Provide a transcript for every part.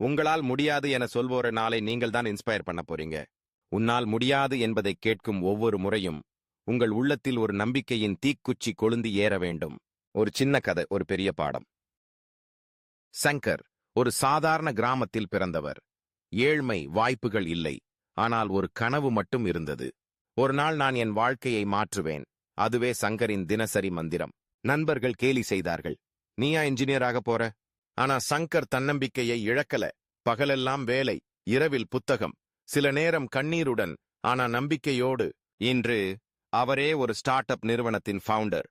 உங்களால் முடியாது என சொல்வோர நாளை நீங்கள் தான் இன்ஸ்பயர் பண்ண போறீங்க. உன்னால் முடியாது என்பதை கேட்கும் ஒவ்வொரு முறையும் உங்கள் உள்ளத்தில் ஒரு நம்பிக்கையின் தீக்குச்சி கொழுந்து ஏற வேண்டும். ஒரு சின்ன கதை ஒரு பெரிய பாடம். சங்கர் ஒரு சாதாரண கிராமத்தில் பிறந்தவர். ஏழ்மை வாய்ப்புகள் இல்லை. ஆனால் ஒரு கனவு மட்டும் இருந்தது. ஒரு நாள் நான் என் வாழ்க்கையை மாற்றுவேன். அதுவே சங்கரின் தினசரி மந்திரம். நண்பர்கள் கேலி செய்தார்கள். நீயா இன்ஜினியராக போற? ஆனா சங்கர் தன்னம்பிக்கையை இழக்கல. பகலெல்லாம் வேலை இரவில் புத்தகம் சில நேரம் கண்ணீருடன் ஆனா நம்பிக்கையோடு. இன்று அவரே ஒரு ஸ்டார்ட் அப் நிறுவனத்தின் ஃபவுண்டர்.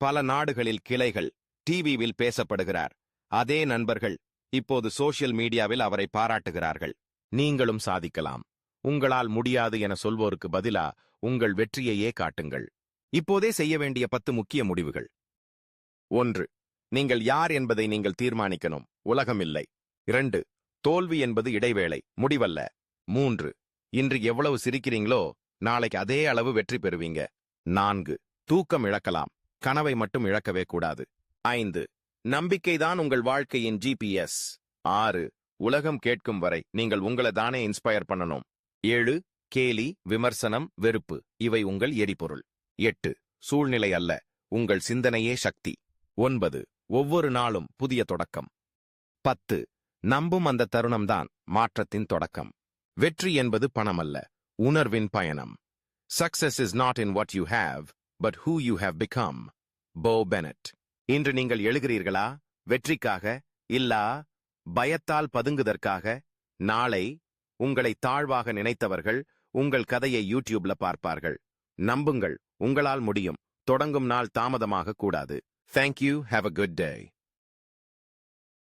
பல நாடுகளில் கிளைகள் டிவிவில் பேசப்படுகிறார். அதே நண்பர்கள் இப்போது சோஷியல் மீடியாவில் அவரை பாராட்டுகிறார்கள். நீங்களும் சாதிக்கலாம். உங்களால் முடியாது என சொல்வோருக்கு பதிலா உங்கள் வெற்றியையே காட்டுங்கள். இப்போதே செய்ய வேண்டிய பத்து முக்கிய முடிவுகள். ஒன்று நீங்கள் யார் என்பதை நீங்கள் தீர்மானிக்கணும். உலகம் இல்லை இரண்டு தோல்வி என்பது இடைவேளை முடிவல்ல. மூன்று இன்று எவ்வளவு சிரிக்கிறீங்களோ நாளைக்கு அதே அளவு வெற்றி பெறுவீங்க. நான்கு தூக்கம் இழக்கலாம். கனவை மட்டும் இழக்கவே கூடாது. ஐந்து நம்பிக்கைதான் உங்கள் வாழ்க்கையின் ஜிபிஎஸ் ஆறு உலகம் கேட்கும் வரை நீங்கள் உங்களை தானே இன்ஸ்பயர் பண்ணணும். ஏழு கேலி விமர்சனம் வெறுப்பு இவை உங்கள் எரிபொருள். எட்டு சூழ்நிலை அல்ல உங்கள் சிந்தனையே சக்தி. ஒன்பது ஒவ்வொரு நாளும் புதிய தொடக்கம். பத்து. நம்பும் அந்த தருணம்தான் மாற்றத்தின் தொடக்கம். வெற்றி என்பது பணமல்ல உணர்வின் பயணம். Success is not in what you have but who you have become Bo Bennett இன்று நீங்கள் எழுகிறீர்களா? வெற்றிக்காக இல்லா? பயத்தால் பதுங்குதற்காக? நாளை உங்களை தாழ்வாக நினைத்தவர்கள் உங்கள் கதையை யூடியூப்ல பார்ப்பார்கள். நம்புங்கள் உங்களால் முடியும். தொடங்கும் நாள் தாமதமாக கூடாது. Thank you. Have a good day.